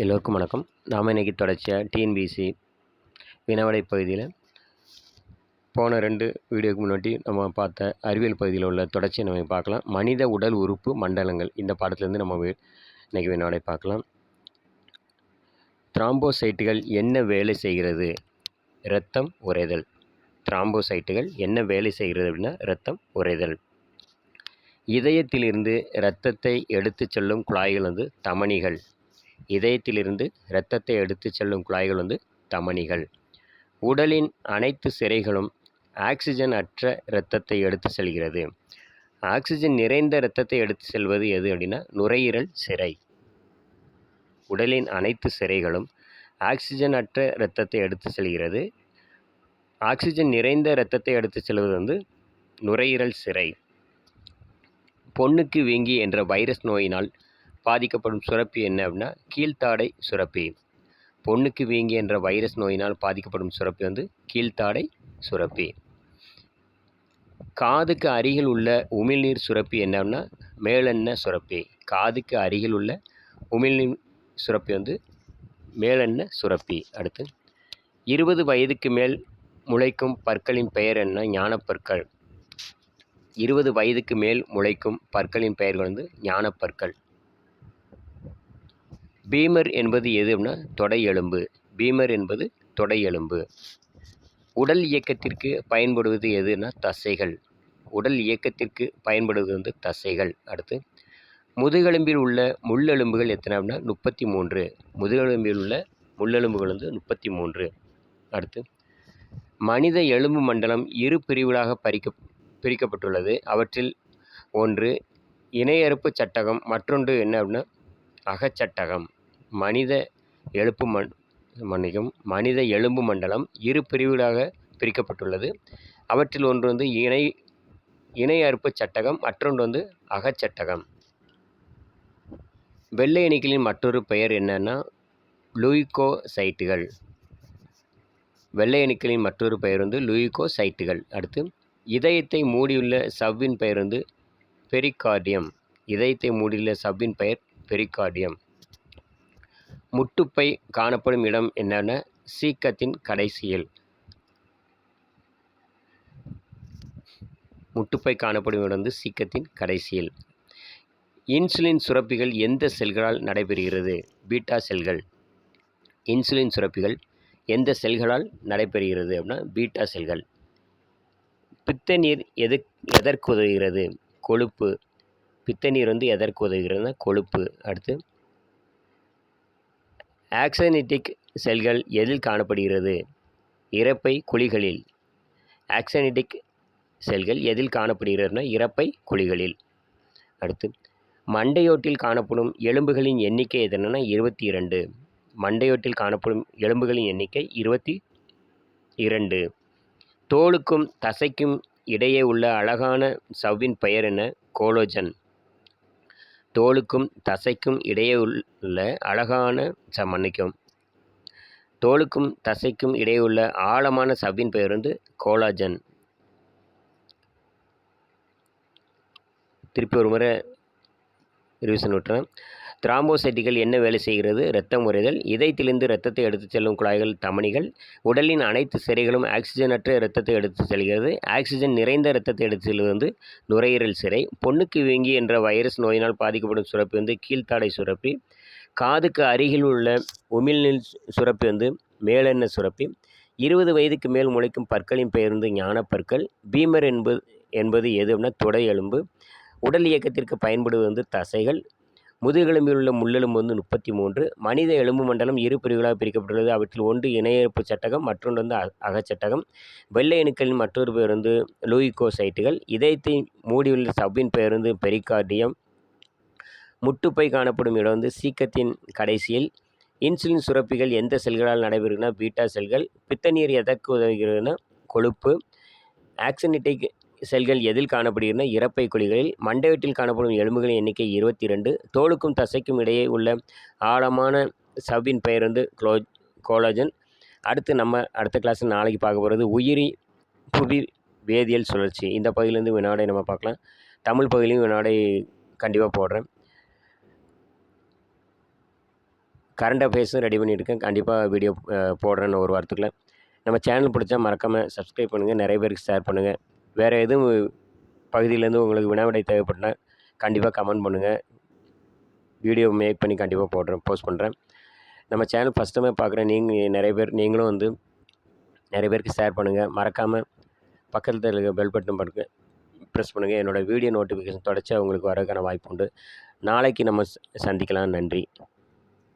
எல்லோருக்கும் வணக்கம். நாம் இன்றைக்கி தொடர்ச்சியாக டிஎன்பிசி வினவடை பகுதியில் போன ரெண்டு வீடியோக்கு முன்னாடி நம்ம பார்த்த அறிவியல் பகுதியில் உள்ள தொடர்ச்சியை நம்ம பார்க்கலாம். மனித உடல் உறுப்பு மண்டலங்கள் இந்த பாடத்துலேருந்து நம்ம இன்றைக்கி இன்னைக்கு பார்க்கலாம். த்ராம்போசைட்டுகள் என்ன வேலை செய்கிறது? இரத்தம் உறைதல். த்ராம்போசைட்டுகள் என்ன வேலை செய்கிறது அப்படின்னா இரத்தம் உறைதல். இதயத்திலிருந்து இரத்தத்தை எடுத்துச் செல்லும் குழாய்கள் வந்து தமனிகள். இதயத்திலிருந்து இரத்தத்தை எடுத்துச் செல்லும் குழாய்கள் வந்து தமனிகள். உடலின் அனைத்து சிரைகளும் ஆக்சிஜன் அற்ற இரத்தத்தை எடுத்து செல்கிறது. ஆக்சிஜன் நிறைந்த இரத்தத்தை எடுத்து செல்வது எது அப்படின்னா நுரையீரல் சிறை. உடலின் அனைத்து சிறைகளும் ஆக்சிஜன் அற்ற இரத்தத்தை எடுத்து செல்கிறது. ஆக்சிஜன் நிறைந்த இரத்தத்தை எடுத்து செல்வது வந்து நுரையீரல் சிறை. பொண்ணுக்கு வீங்கி என்ற வைரஸ் நோயினால் பாதிக்கப்படும் சுரப்பி என்ன அப்படின்னா கீழ்த்தாடை சுரப்பி. பொண்ணுக்கு வீங்கி என்ற வைரஸ் நோயினால் பாதிக்கப்படும் சுரப்பி வந்து கீழ்த்தாடை சுரப்பி. காதுக்கு அருகில் உள்ள உமிழ்நீர் சுரப்பி என்னன்னா மேலெண்ண சுரப்பி. காதுக்கு அருகில் உள்ள உமிழ்நீர் சுரப்பி வந்து மேலெண்ண சுரப்பி. அடுத்து இருபது வயதுக்கு மேல் முளைக்கும் பற்களின் பெயர் என்ன? ஞானப்பற்கள். இருபது வயதுக்கு மேல் முளைக்கும் பற்களின் பெயர்கள் வந்து ஞானப்பற்கள். பீமர் என்பது எது அப்படின்னா தொடை எலும்பு. பீமர் என்பது தொடை எலும்பு. உடல் இயக்கத்திற்கு பயன்படுவது எதுனா தசைகள். உடல் இயக்கத்திற்கு பயன்படுவது வந்து தசைகள். அடுத்து முதுகெலும்பில் உள்ள முள்ளெலும்புகள் எத்தனை அப்படின்னா முப்பத்தி மூன்று முதுகெலும்பில் உள்ள முள்ளெலும்புகள் வந்து முப்பத்தி மூன்று அடுத்து மனித எலும்பு மண்டலம் இரு பிரிவுகளாக பறிக்க பிரிக்கப்பட்டுள்ளது. அவற்றில் ஒன்று இணையறுப்பு சட்டகம் மற்றொன்று என்ன அப்படின்னா அகச்சட்டகம். மனித எழுப்பு மண் மன்னிக்கும் மனித எலும்பு மண்டலம் இரு பிரிவுகளாக பிரிக்கப்பட்டுள்ளது. அவற்றில் ஒன்று வந்து இணை இணை அறுப்புச் சட்டகம் மற்றொன்று வந்து அகச்சட்டகம் வெள்ளை அணுக்களின் மற்றொரு பெயர் என்னன்னா லூயிகோசைட்டுகள். வெள்ளை அணுக்களின் மற்றொரு பெயர் வந்து லூயிகோசைட்டுகள். அடுத்து இதயத்தை மூடியுள்ள சவ்வின் பெயர் வந்து பெரிகார்டியம். இதயத்தை மூடியுள்ள சவ்வின் பெயர் பெரிகார்டியம். முட்டுப்பை காணப்படும் இடம் என்னென்ன? சீக்கத்தின் கடைசியில். முட்டுப்பை காணப்படும் இடம் வந்து சீக்கத்தின் கடைசியில். இன்சுலின் சுரப்பிகள் எந்த செல்களால் நடைபெறுகிறது? பீட்டா செல்கள். இன்சுலின் சுரப்பிகள் எந்த செல்களால் நடைபெறுகிறது அப்படின்னா பீட்டா செல்கள். பித்த நீர் எது எதற்கு உதவுகிறது? கொழுப்பு. பித்த நீர் வந்து எதற்கு உதவுகிறதுனா கொழுப்பு. அடுத்து ஆக்சனிட்டிக் செல்கள் எதில் காணப்படுகிறது? இறப்பை குழிகளில். ஆக்சனிட்டிக் செல்கள் எதில் காணப்படுகிறதுனா இறப்பை குழிகளில். அடுத்து மண்டையோட்டில் காணப்படும் எலும்புகளின் எண்ணிக்கை எதுனா இருபத்தி இரண்டு. மண்டையோட்டில் காணப்படும் எலும்புகளின் எண்ணிக்கை இருபத்தி இரண்டு. தோலுக்கும் தசைக்கும் இடையே உள்ள அழகான சவ்வின் பெயர் என்ன? கோலோஜன். தோலுக்கும் தசைக்கும் இடையே உள்ள அழகான ச மன்னிக்கும் தோலுக்கும் தசைக்கும் இடையே உள்ள ஆழமான சவ்வின் பெயர் வந்து கோலாஜன். திருப்பி ஒரு முறை ரிவிஷன் விட்டுறேன். திராம்போசைட்டுகள் என்ன வேலை செய்கிறது? இரத்தம் உறைதல். இதயத்திலிருந்து இரத்தத்தை எடுத்துச் செல்லும் குழாய்கள் தமனிகள். உடலின் அனைத்து சிறைகளும் ஆக்சிஜனற்ற இரத்தத்தை எடுத்துச் செல்கிறது. ஆக்சிஜன் நிறைந்த இரத்தத்தை எடுத்துச் செல்வது வந்து நுரையீரல் சிறை. பொண்ணுக்கு வீங்கி என்ற வைரஸ் நோயினால் பாதிக்கப்படும் சுரப்பி வந்து கீழ்த்தாடை சுரப்பி. காதுக்கு அருகில் உள்ள உமிழ்நீர் சுரப்பி வந்து மேலெண்ண சுரப்பி. இருபது வயதுக்கு மேல் முளைக்கும் பற்களின் பெயர் வந்து ஞானப்பற்கள். பீமர் என்பது என்பது எது அப்படின்னா தொடை எலும்பு. உடல் இயக்கத்திற்கு பயன்படுவது வந்து தசைகள். முதுகெலும்பில் உள்ள முள்ளெலும்பு வந்து முப்பத்தி மூன்று மனித எலும்பு மண்டலம் இரு பிரிவுகளாக பிரிக்கப்பட்டுள்ளது. அவற்றில் ஒன்று இணையறுப்பு சட்டகம் மற்றொன்று வந்து அ- அகச்சட்டகம். வெள்ளை அணுக்களின் மற்றொரு பேர் வந்து லூயிகோசைட்டுகள். இதயத்தை மூடியுள்ள சவ்வின் பெயர் வந்து பெரிகார்டியம். முட்டுப்பை காணப்படும் இடம் வந்து சீக்கத்தின் கடைசியில். இன்சுலின் சுரப்பிகள் எந்த செல்களால் நடைபெறுகிறதுனா பீட்டா செல்கள். பித்தநீர் எதற்கு உதவுகிறதுனா கொழுப்பு. ஆக்சினிட்டிக் செல்கள் எதில் காணப்படுகின்றன? இறப்பை குழிகளில் மண்டைவெட்டில் காணப்படும் எலும்புகளின் எண்ணிக்கை இருபத்தி ரெண்டு தோலுக்கும் தசைக்கும் இடையே உள்ள ஆழமான சவ்வின் பெயர் வந்து குளோ கோலாஜன். அடுத்து நம்ம அடுத்த கிளாஸ் நாளைக்கு பார்க்க போகிறது உயிரி புவி வேதியியல் சுழற்சி. இந்த பகுதியிலேருந்து வினாடை நம்ம பார்க்கலாம். தமிழ் பகுதியிலையும் வினாடை கண்டிப்பாக போடுறேன். கரண்ட் அஃபேர்ஸும் ரெடி பண்ணியிருக்கேன். கண்டிப்பாக வீடியோ போடுறேன்னு ஒரு வாரத்துக்குள்ள. நம்ம சேனல் பிடிச்சா மறக்காமல் சப்ஸ்கிரைப் பண்ணுங்கள் நிறைய பேருக்கு ஷேர் பண்ணுங்கள் வேறு எதுவும் பகுதியிலேருந்து உங்களுக்கு வினாவிடை தேவைப்பட்டால் கண்டிப்பாக கமெண்ட் பண்ணுங்கள் வீடியோ மேக் பண்ணி கண்டிப்பாக போடுறேன் போஸ்ட் பண்ணுறேன் நம்ம சேனல் ஃபஸ்ட் டைமே நீங்கள் நிறைய பேர் நீங்களும் வந்து நிறைய பேருக்கு ஷேர் பண்ணுங்கள் மறக்காமல் பக்கத்தில் இருக்க பெல் பட்டன் பண்ணுங்க ப்ரெஸ் பண்ணுங்கள் என்னோடய வீடியோ நோட்டிஃபிகேஷன் தொடர்ச்சியாக உங்களுக்கு வரதுக்கான வாய்ப்பு உண்டு. நாளைக்கு நம்ம ச- சந்திக்கலாம். நன்றி.